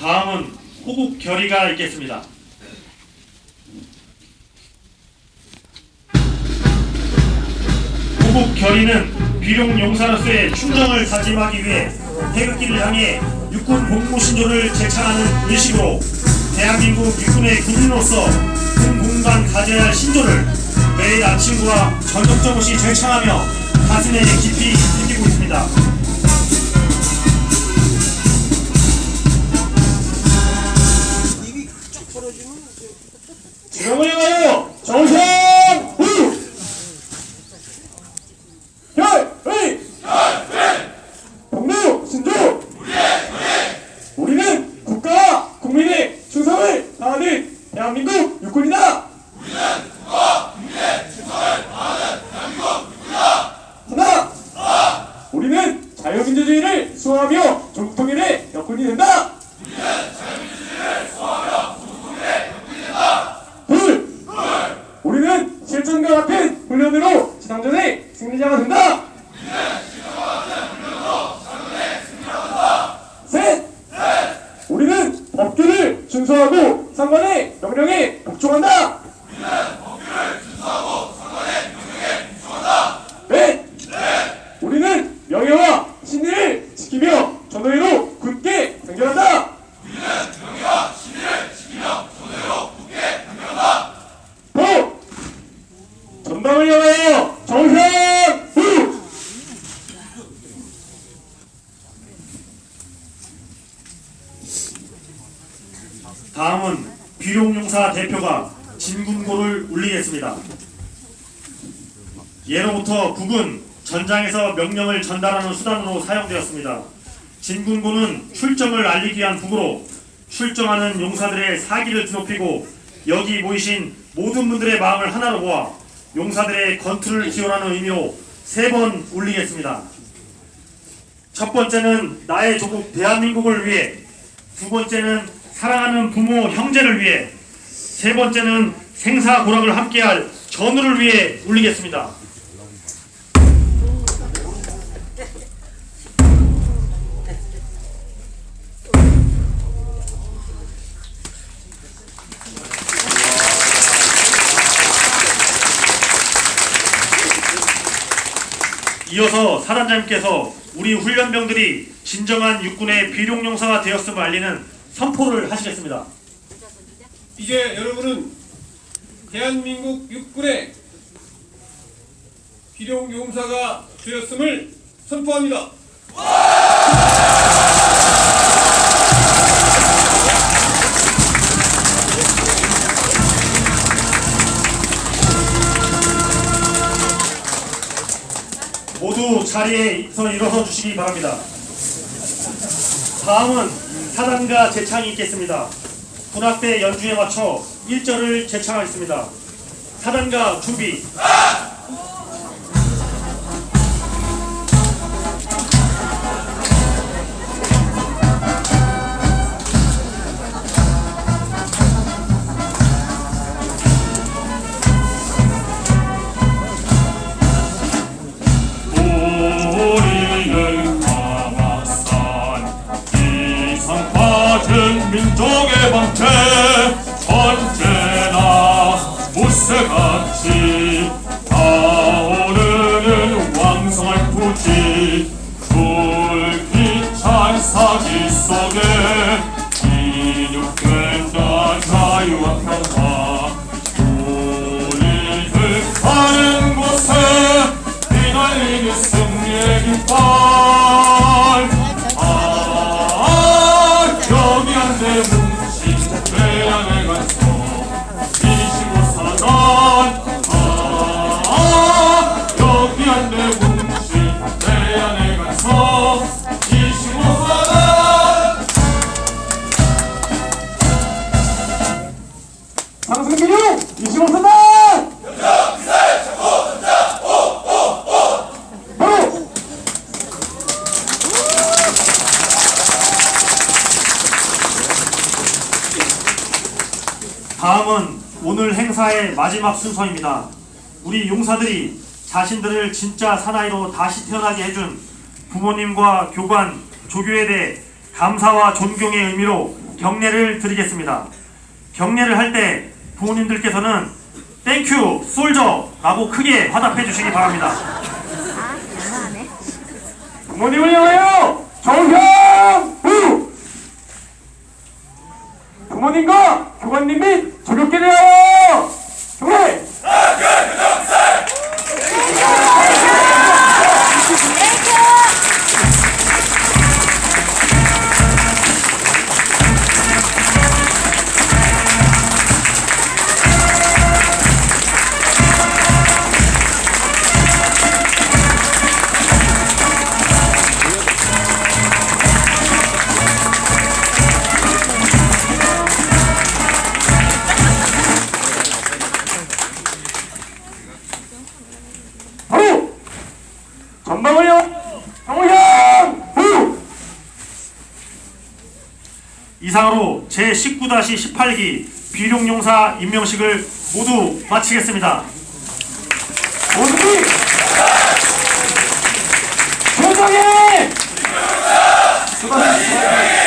다음은 호국 결의가 있겠습니다. 호국 결의는 비룡 용사로서의 충정을 다짐하기 위해 태극기를 향해 육군 복무 신조를 제창하는 의식으로 대한민국 육군의 군인으로서 군 공간 가져야 할 신조를 매일 아침과 저녁 저녁이 제창하며 가슴에 깊이 느끼고 있습니다. 대한민국 육군이다! 하나! 우리는 자유민주주의를 수호하며 조국 통일의 역군이 된다! 둘! 우리는 실전과 같은 훈련으로 지상전의 승리자가 된다! 셋! 우리는 법규를 준수하고 상관의 명령에 복종한다! 넷! 우리는 명예와 신의를 지키며 전호회로 굳게 단결한다! 법! 전방을 향하여 정상 후! 다음은 비룡용사 대표가 진군고를 울리겠습니다. 예로부터 북은 전장에서 명령을 전달하는 수단으로 사용되었습니다. 진군고는 출정을 알리기 위한 북으로 출정하는 용사들의 사기를 드높이고 여기 모이신 모든 분들의 마음을 하나로 모아 용사들의 건투를 기원하는 의미로 세 번 울리겠습니다. 첫 번째는 나의 조국 대한민국을 위해, 두 번째는 사랑하는 부모 형제를 위해, 세 번째는 생사 고락을 함께할 전우를 위해 울리겠습니다. 이어서 사단장님께서 우리 훈련병들이 진정한 육군의 비룡용사가 되었음을 알리는 선포를 하시겠습니다. 이제 여러분은 대한민국 육군의 비룡 용사가 되었음을 선포합니다. 모두 자리에서 일어서 주시기 바랍니다. 다음은 사단과 제창이 있겠습니다. 군악대 연주에 맞춰 1절을 제창하겠습니다. 사단과 준비. 방패 언제나 무쇠같이 타오르는 왕성한 부지 불기찬 사기 속에 이륙된다 자유와 평화 우리를 가는 25사단! 바로! 다음은 오늘 행사의 마지막 순서입니다. 우리 용사들이 자신들을 진짜 사나이로 다시 태어나게 해준 부모님과 교관, 조교에 대해 감사와 존경의 의미로 경례를 드리겠습니다. 경례를 할 때 부모님들께서는 땡큐 솔저 라고 크게 화답해 주시기 바랍니다. 부모님을 향하여 정형후 부모님과 교관님 및 조교께 대하여 전방울형 방울형 후! 이상으로 제19-18기 비룡용사 임명식을 모두 마치겠습니다. 모두 조정해! 수고하셨습니다.